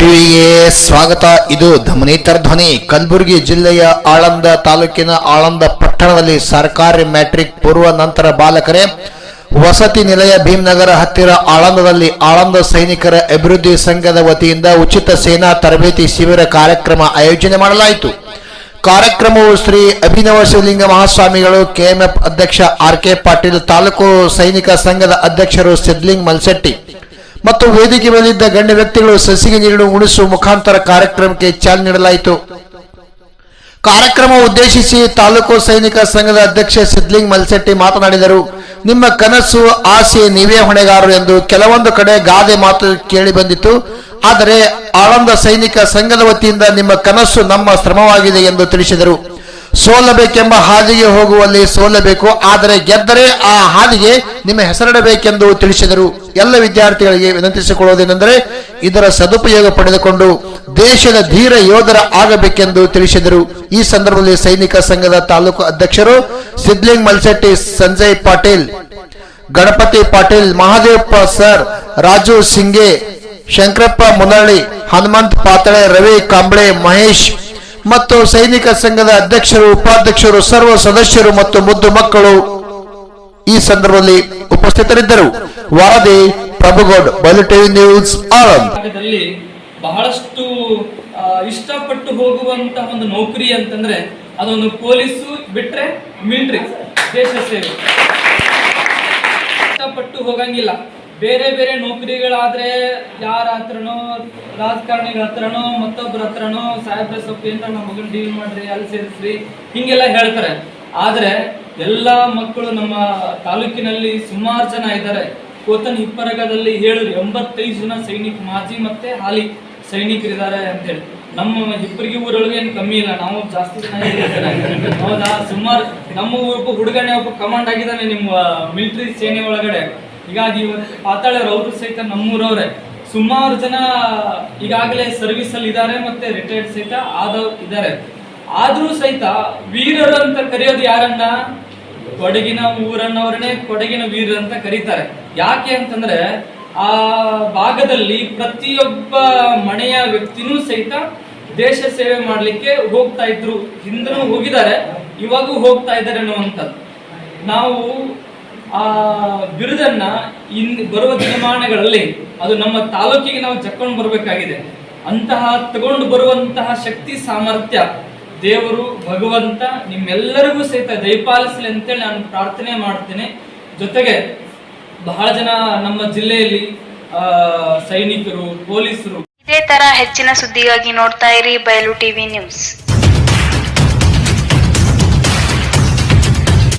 ಟಿವಿಗೆ ಸ್ವಾಗತ. ಇದು ಧಮನೇತರ ಧ್ವನಿ. ಕಲಬುರಗಿ ಜಿಲ್ಲೆಯ ಆಳಂದ ತಾಲೂಕಿನ ಆಳಂದ ಪಟ್ಟಣದಲ್ಲಿ ಸರ್ಕಾರಿ ಮ್ಯಾಟ್ರಿಕ್ ಪೂರ್ವ ನಂತರ ಬಾಲಕರೇ, ವಸತಿ ನಿಲಯ ಭೀಮನಗರ ಹತ್ತಿರ ಆಳಂದದಲ್ಲಿ ಆಳಂದ ಸೈನಿಕರ ಅಭಿವೃದ್ಧಿ ಸಂಘದ ವತಿಯಿಂದ ಉಚಿತ ಸೇನಾ ತರಬೇತಿ ಶಿಬಿರ ಕಾರ್ಯಕ್ರಮ ಆಯೋಜನೆ ಮಾಡಲಾಯಿತು. ಕಾರ್ಯಕ್ರಮವು ಶ್ರೀ ಅಭಿನವ ಶಿವಲಿಂಗ ಮಹಾಸ್ವಾಮಿಗಳು, ಕೆಎಂಎಫ್ ಅಧ್ಯಕ್ಷ ಆರ್ ಕೆ ಪಾಟೀಲ್, ತಾಲೂಕು ಸೈನಿಕ ಸಂಘದ ಅಧ್ಯಕ್ಷರು ಸಿದ್ಲಿಂಗ್ ಮಲ್ಸೆಟ್ಟಿ ಮತ್ತು ವೇದಿಕೆ ಮೇಲಿದ್ದ ಗಣ್ಯ ವ್ಯಕ್ತಿಗಳು ಸಸಿಗೆ ನೀರು ಉಣಿಸುವ ಮುಖಾಂತರ ಕಾರ್ಯಕ್ರಮಕ್ಕೆ ಚಾಲನೆ ನೀಡಲಾಯಿತು. ಕಾರ್ಯಕ್ರಮ ಉದ್ದೇಶಿಸಿ ತಾಲೂಕು ಸೈನಿಕ ಸಂಘದ ಅಧ್ಯಕ್ಷ ಸಿದ್ಲಿಂಗ್ ಮಲ್ಸೆಟ್ಟಿ ಮಾತನಾಡಿದರು. ನಿಮ್ಮ ಕನಸು, ಆಸೆ ನೀವೇ ಹೊಣೆಗಾರರು ಎಂದು ಕೆಲವೊಂದು ಕಡೆ ಗಾದೆ ಮಾತು ಕೇಳಿ ಬಂದಿತ್ತು. ಆದರೆ ಆಳಂದ ಸೈನಿಕ ಸಂಘದ ವತಿಯಿಂದ ನಿಮ್ಮ ಕನಸು ನಮ್ಮ ಶ್ರಮವಾಗಿದೆ ಎಂದು ತಿಳಿಸಿದರು. ಸೋಲಬೇಕೆಂಬ ಹಾದಿಗೆ ಹೋಗುವಲ್ಲಿ ಸೋಲಬೇಕು, ಆದರೆ ಗೆದ್ದರೆ ಆ ಹಾದಿಗೆ ನಿಮ್ಮ ಹೆಸರಿಡಬೇಕೆಂದು ತಿಳಿಸಿದರು. ಎಲ್ಲ ವಿದ್ಯಾರ್ಥಿಗಳಿಗೆ ವಿನಂತಿಸಿಕೊಳ್ಳುವುದೇನೆಂದರೆ, ಇದರ ಸದುಪಯೋಗ ಪಡೆದುಕೊಂಡು ದೇಶದ ಧೀರ ಯೋಧರ ಆಗಬೇಕೆಂದು ತಿಳಿಸಿದರು. ಈ ಸಂದರ್ಭದಲ್ಲಿ ಸೈನಿಕ ಸಂಘದ ತಾಲೂಕು ಅಧ್ಯಕ್ಷರು ಸಿದ್ಲಿಂಗ್ ಮಲ್ಸೆಟ್ಟಿ, ಸಂಜಯ್ ಪಾಟೀಲ್, ಗಣಪತಿ ಪಾಟೀಲ್, ಮಹಾದೇವಪ್ಪ ಸರ್, ರಾಜು ಸಿಂಗೆ, ಶಂಕರಪ್ಪ ಮುನಳ್ಳಿ, ಹನುಮಂತ್ ಪಾತಳೆ, ರವಿ ಕಾಂಬಳೆ, ಮಹೇಶ್ ಮತ್ತು ಸೈನಿಕ ಸಂಘದ ಅಧ್ಯಕ್ಷರು, ಉಪಾಧ್ಯಕ್ಷರು, ಸರ್ವ ಸದಸ್ಯರು ಮತ್ತು ಮುದ್ದು ಮಕ್ಕಳು ಈ ಸಂದರ್ಭದಲ್ಲಿ ಉಪಸ್ಥಿತರಿದ್ದರು. ವಾರದಿ ಪ್ರಭುಗೌಡ್ ಟಿವಿ ನ್ಯೂಸ್ ಆರಂಭ ಬಹಳಷ್ಟು ಇಷ್ಟಪಟ್ಟು ಹೋಗುವಂತಹ ಒಂದು ನೌಕರಿ ಅಂತಂದ್ರೆ ಅದೊಂದು ಪೊಲೀಸ್ ಬಿಟ್ರೆ ಮಿಲಿಟರಿ, ದೇಶ ಸೇವೆ. ಇಷ್ಟಪಟ್ಟು ಹೋಗಂಗಿಲ್ಲ. ಬೇರೆ ಬೇರೆ ನೌಕರಿಗಳಾದರೆ ಯಾರ ಹತ್ರನೋ ರಾಜಕಾರಣಿಗಳ ಹತ್ರನೋ ಮತ್ತೊಬ್ಬರ ಹತ್ರನೋ, ಸಾಹೇಬ್ರ ಸ್ವಲ್ಪ ಏನಾರ ನಮ್ಮ ಮಗನ್ ಡೀಲ್ ಮಾಡ್ರಿ, ಅಲ್ಲಿ ಸೇರಿಸ್ರಿ, ಹಿಂಗೆಲ್ಲ ಹೇಳ್ತಾರೆ. ಆದ್ರೆ ಎಲ್ಲ ಮಕ್ಕಳು ನಮ್ಮ ತಾಲೂಕಿನಲ್ಲಿ ಸುಮಾರು ಜನ ಇದ್ದಾರೆ. ಕೋತನ್ ಹಿಪ್ಪರಗದಲ್ಲಿ ಹೇಳಿದ್ರು ಎಂಬತ್ತೈದು ಜನ ಸೈನಿಕ, ಮಾಜಿ ಮತ್ತೆ ಹಾಲಿ ಸೈನಿಕರಿದ್ದಾರೆ ಅಂತೇಳಿ. ನಮ್ಮ ಇಬ್ಬರಿಗೆ ಊರೊಳಗೆ ಏನು ಕಮ್ಮಿ ಇಲ್ಲ, ನಾವು ಜಾಸ್ತಿ ಜನ ಹೌದಾ? ಸುಮಾರು ನಮ್ಮ ಒಬ್ಬ ಹುಡುಗನೇ, ಒಬ್ಬ ಕಮಾಂಡ್ ಆಗಿದ್ದಾನೆ ನಿಮ್ಮ ಮಿಲಿಟರಿ ಸೇನೆ ಒಳಗಡೆ. ಹೀಗಾಗಿ ಪಾತಾಳರವರು ಸಹಿತ ನಮ್ಮೂರವ್ರೆ. ಸುಮಾರು ಜನ ಈಗಾಗಲೇ ಸರ್ವಿಸ್ ಅಲ್ಲಿ ಇದ್ದಾರೆ ಮತ್ತೆ ರಿಟೈರ್ಡ್ ಸಹಿತ ಆದವ್ ಇದ್ದಾರೆ. ಆದರೂ ಸಹಿತ ವೀರರು ಅಂತ ಕರೆಯೋದು ಯಾರನ್ನ? ಕೊಡಗಿನ ಊರನ್ನವರನ್ನೇ ಕೊಡಗಿನ ವೀರ ಅಂತ ಕರೀತಾರೆ. ಯಾಕೆ ಅಂತಂದ್ರೆ ಆ ಭಾಗದಲ್ಲಿ ಪ್ರತಿಯೊಬ್ಬ ಮನೆಯ ವ್ಯಕ್ತಿನೂ ಸಹಿತ ದೇಶ ಸೇವೆ ಮಾಡಲಿಕ್ಕೆ ಹೋಗ್ತಾ ಇದ್ರು. ಹಿಂದೂ ಹೋಗಿದ್ದಾರೆ, ಇವಾಗೂ ಹೋಗ್ತಾ ಇದ್ದಾರೆ ಅನ್ನುವಂಥದ್ದು. ನಾವು ಆ ಬಿರುದನ್ನ ಇನ್ ಬರುವ ದಿನಮಾನಗಳಲ್ಲಿ ಅದು ನಮ್ಮ ತಾಲೂಕಿಗೆ ನಾವು ಚಕ್ಕೊಂಡು ಬರಬೇಕಾಗಿದೆ. ಅಂತಹ ತಗೊಂಡು ಬರುವಂತಹ ಶಕ್ತಿ, ಸಾಮರ್ಥ್ಯ, ದೇವರು, ಭಗವಂತ ನಿಮ್ಮೆಲ್ಲರಿಗೂ ಸಹಿತ ದಯಪಾಲಿಸಲಿ ಅಂತೇಳಿ ನಾನು ಪ್ರಾರ್ಥನೆ ಮಾಡ್ತೇನೆ. ಜೊತೆಗೆ ಬಹಳ ಜನ ನಮ್ಮ ಜಿಲ್ಲೆಯಲ್ಲಿ ಸೈನಿಕರು, ಪೊಲೀಸರು. ಇದೇ ತರ ಹೆಚ್ಚಿನ ಸುದ್ದಿಗಾಗಿ ನೋಡ್ತಾ ಇರಿ ಬಯಲು ಟಿವಿ ನ್ಯೂಸ್.